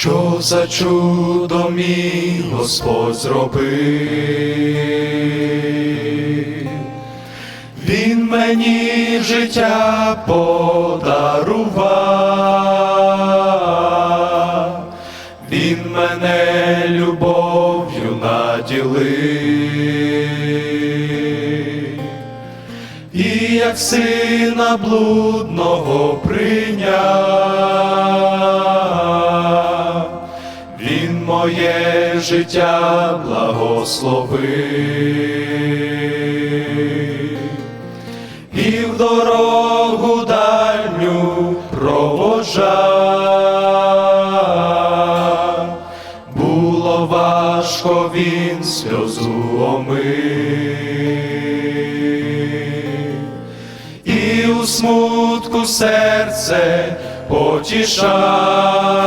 Що за чудо мій Господь зробив? Він мені життя подарував, Він мене любов'ю наділив, і як сина блудного прийняв, моє життя благословив і в дорогу дальню провожав. Було важко він сльозу омив, і у смутку серце потішав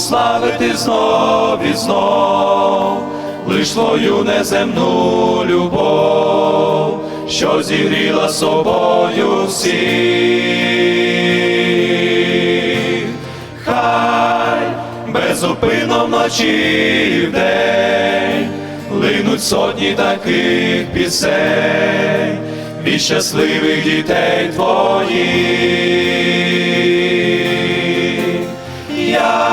славити знов і знов, лиш твою неземну любов, що зігріла собою всіх. Хай безупинно вночі і вдень линуть сотні таких пісень від щасливих дітей твоїх. Я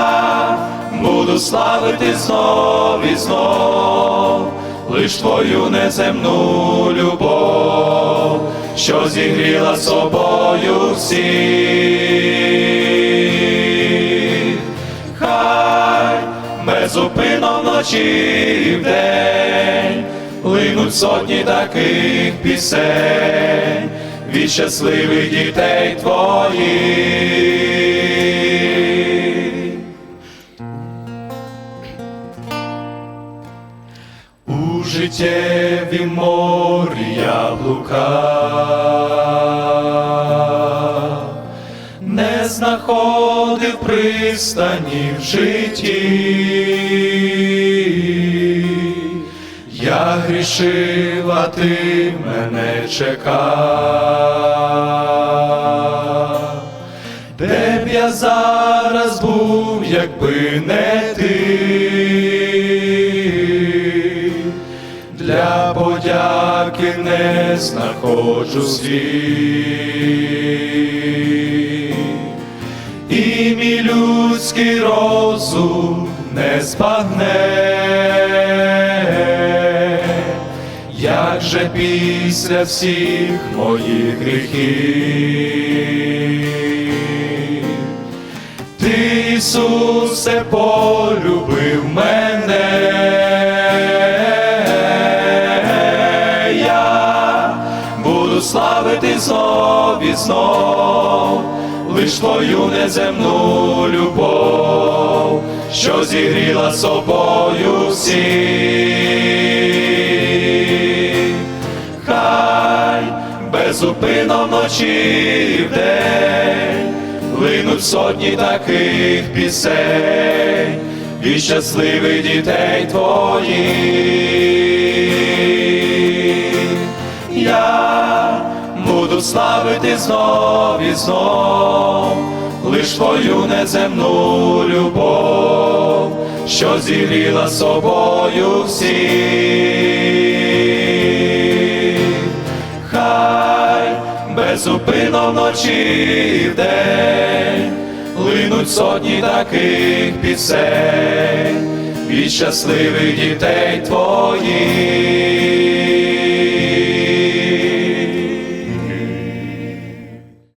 славити знов і знов, лиш твою неземну любов, що зігріла собою всіх. Хай безупинно вночі і вдень линуть сотні таких пісень від щасливих дітей твоїх. Життєві морі яблука не знаходив пристані в житті. Я грішив, а ти мене чекав. Де б я зараз для подяки не знаходжу слів. І мій людський розум не збагне, як же після всіх моїх гріхів. Ти, Ісусе, полюбив Я буду славити знов і знов, лиш твою неземну любов, що зігріла собою всіх. Хай безупинно вночі і вдень линуть сотні таких пісень від щасливих дітей твоїх. Славити знов і знов, лиш твою неземну любов, що зігріла собою всіх. Хай безупинно вночі і вдень линуть сотні таких пісень від щасливих дітей твоїх.